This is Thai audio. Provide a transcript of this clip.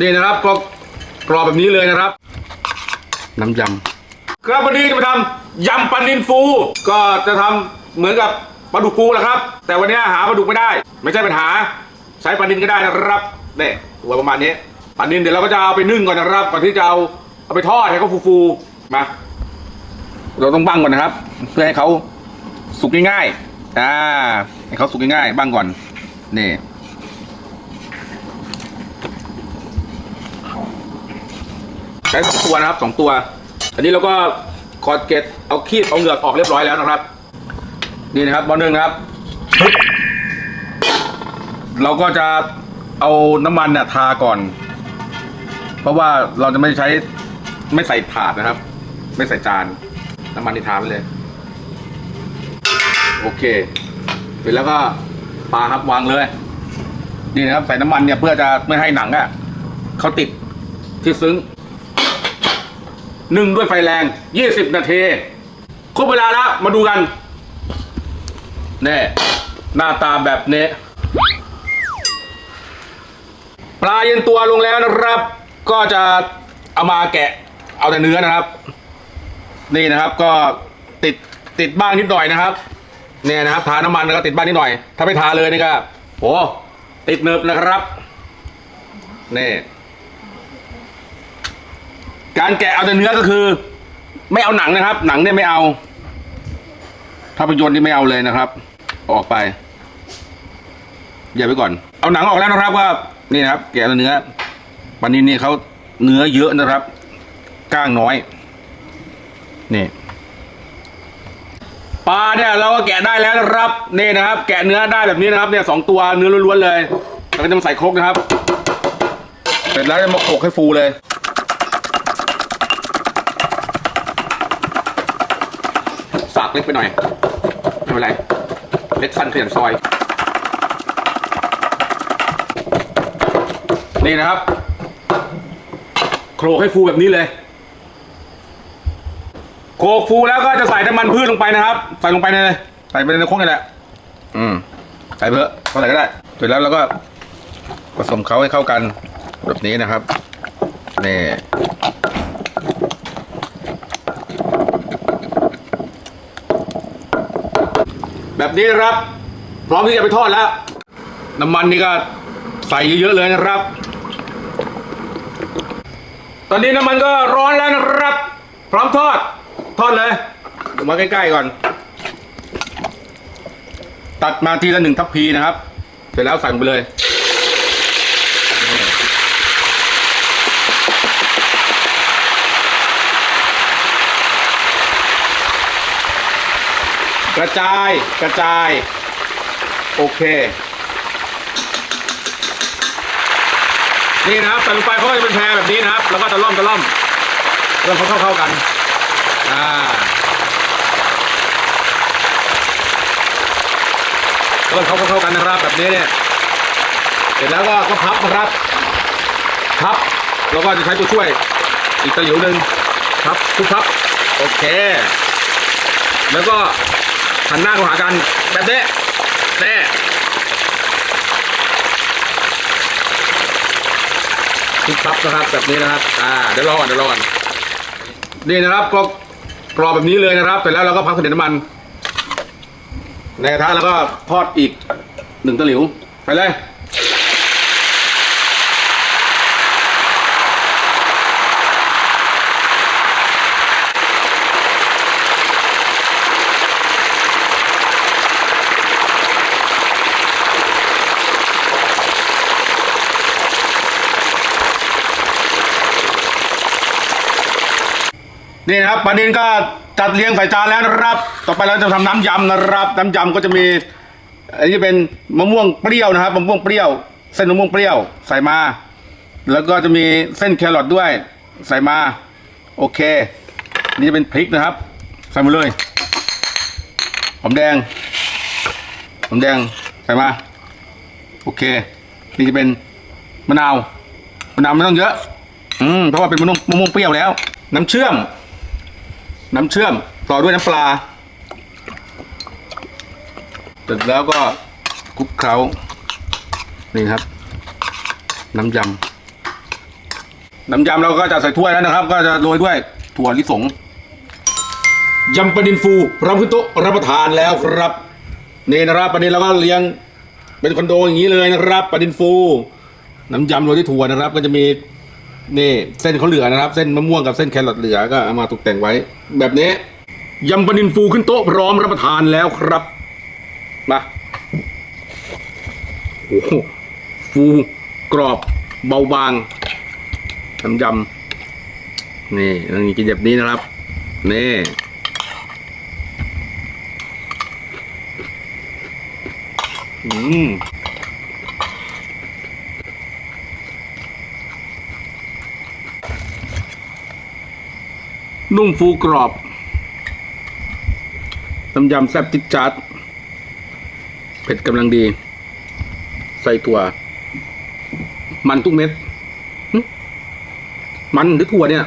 นี่นะครับก็กรอบแบบนี้เลยนะครับ น้ำยำครับวันนี้จะมาทำยำปลานินฟู ก็จะทำเหมือนกับปลาดุกฟูแหละครับ แต่วันนี้หาปลาดุกไม่ได้ ไม่ใช่ปัญหา ใช้ปลานินก็ได้นะครับเนี่ยตัวประมาณนี้ปลานินเดี๋ยวเราก็จะเอาไปนึ่งก่อนนะครับก่อนที่จะเอาเอาไปทอดให้เขาฟูๆมาเราต้องบังก่อนนะครับ เพื่อให้เขาสุกง่ายๆอ่าให้เขาสุกง่ายๆบังก่อนนี่ ใช้สองตัวนะครับสองตัว อันนี้เราก็คอดเกตเอาคีบเอาเหงือกออกเรียบร้อยแล้วนะครับ นี่นะครับบอลหนึ่งนะครับเราก็จะเอาน้ำมันเนี่ยทาก่อน เพราะว่าเราจะไม่ใช้ไม่ใส่ถาดนะครับ ไม่ใส่จาน น้ำมันนี่ทาไปเลย โอเคเสร็จแล้วก็ปลาครับวางเลย นี่นะครับ ใส่น้ำมันเนี่ยเพื่อจะไม่ให้หนังอะเขาติดที่ซึ้ง นึ่งด้วยไฟแรง 20 นาทีครบเวลาแล้ว มาดูกันแน่หน้าตาแบบนี้ ปลาเย็นตัวลงแล้วนะครับ ก็จะเอามาแกะเอาแต่เนื้อนะครับ นี่นะครับก็ติดติดบ้างนิดหน่อยนะครับเนี่ยนะครับทาน้ำมันแล้วก็ติดบ้างนิดหน่อย ถ้าไม่ทาเลยนี่ก็โอ้ติดเนิบนะครับนี่ การแกะเอาแต่เนื้อก็คือ ไม่เอาหนังนะครับ หนังเนี่ยไม่เอาถ้าเป็นยนต์นี่ไม่เอาเลยนะครับ ออกไปอย่าไปก่อน เอาหนังออกแล้วนะครับว่านี่นะครับ แกะเอาเนื้อวันนี้นี่เขาเนื้อเยอะนะครับ ก้างน้อย นี่ปลาเนี่ยเราก็แกะได้แล้วนะครับนี่นะครับ แกะเนื้อได้แบบนี้นะครับ เนี่ยสองตัวเนื้อล้วนๆเลยแล้วก็จะมาใส่ครกนะครับ เสร็จแล้วจะมาโขกให้ฟูเลย สากเล็กไปหน่อย ไม่เป็นไร เล็กสั้นขยันซอย นี่นะครับโขลกให้ฟูแบบนี้เลยโขลกฟูแล้วก็จะใส่น้ำมันพืชลงไปนะครับ ใส่ลงไปเลย ใส่ไปในโค้งนี่แหละ อืม ใส่เถอะเท่าไหร่ก็ได้ เสร็จแล้วเราก็ผสมเขาให้เข้ากันแบบนี้นะครับ นี่ แบบนี้นะครับ พร้อมที่จะไปทอดแล้ว น้ำมันนี่ก็ใส่เยอะๆเลยนะครับ ตอนนี้น้ำมันก็ร้อนแล้วนะครับ พร้อมทอด ทอดเลยมาใกล้ๆก่อน ตัดมาทีละหนึ่งทัพพีนะครับ เสร็จแล้วใส่งไปเลย กระจายกระจาย โอเค นี่นะครับใส่ลงไปเขาก็จะเป็นแพรแบบนี้นะครับ แล้วก็ตะล่อมตะล่อมเริ่มเข้าเข้าๆกันอ่าเริ่มเข้าเข้ากันนะครับแบบนี้เนี่ยเสร็จแล้วก็ก็พับนะครับพับแล้วก็จะใช้ตัวช่วย อีกตะหลิวหนึ่งพับทุกพับ โอเค แล้วก็ หันหน้าเข้าหากันแบบนี้แน่ทุกพับนะครับแบบนี้นะครับ อ่าเดี๋ยวรอก่อนเดี๋ยวรอก่อนนี่นะครับก็กรอบแบบนี้เลยนะครับเสร็จแล้วเราก็พักเสด็จน้ำมัน ในกระทะแล้วก็ทอดอีกหนึ่งตะหลิวไปเลย นี่นะครับปลานินก็จัดเรียงใส่จานแล้วนะครับ ต่อไปเราจะทำน้ำยำนะครับ น้ำยำก็จะมีอันนี้เป็นมะม่วงเปรี้ยวนะครับมะม่วงเปรี้ยว เส้นมะม่วงเปรี้ยวใส่มา แล้วก็จะมีเส้นแครอทด้วย ใส่มา โอเค นี่จะเป็นพริกนะครับ ใส่มาเลยหอมแดงหอมแดงใส่มา โอเค นี่จะเป็นมะนาวมะนาวไม่ต้องเยอะ อืมเพราะว่าเป็นมะม่วงมะม่วงเปรี้ยวแล้ว น้ำเชื่อม น้ำเชื่อมต่อด้วยน้ำปลาเสร็จแล้วก็คลุกเคล้านี่ครับ น้ำยน้ำยำเราก็จะใส่ถ้วยแล้วนะครับ ก็จะโรยด้วยถั่วลิสงยำปลาดินฟูพร้อมขึ้นโต๊ะรับประทานแล้วครับนี่นะครับปลาดินเราก็เลี้ยงเป็นคอนโดอย่างนี้เลยนะครับปลาดินฟู น้ำยำโรยด้วยถั่วนะครับ ก็จะมี นี่เส้นเขาเหลือนะครับ เส้นมะม่วงกับเส้นแครอทเหลือก็เอามาตกแต่งไว้ แบบนี้ยำปลาดินฟูขึ้นโต๊ะพร้อมรับประทานแล้วครับมาโอ้โหฟูกรอบเบาบางน้ำยำนี่ต้องกินแบบนี้นะครับ นี่อืม นุ่มฟูกรอบน้ำยำแซ่บจิ๊ดจัดเผ็ดกำลังดี ใส่ถั่ว มันทุกเม็ด มันหรือถั่วเนี่ย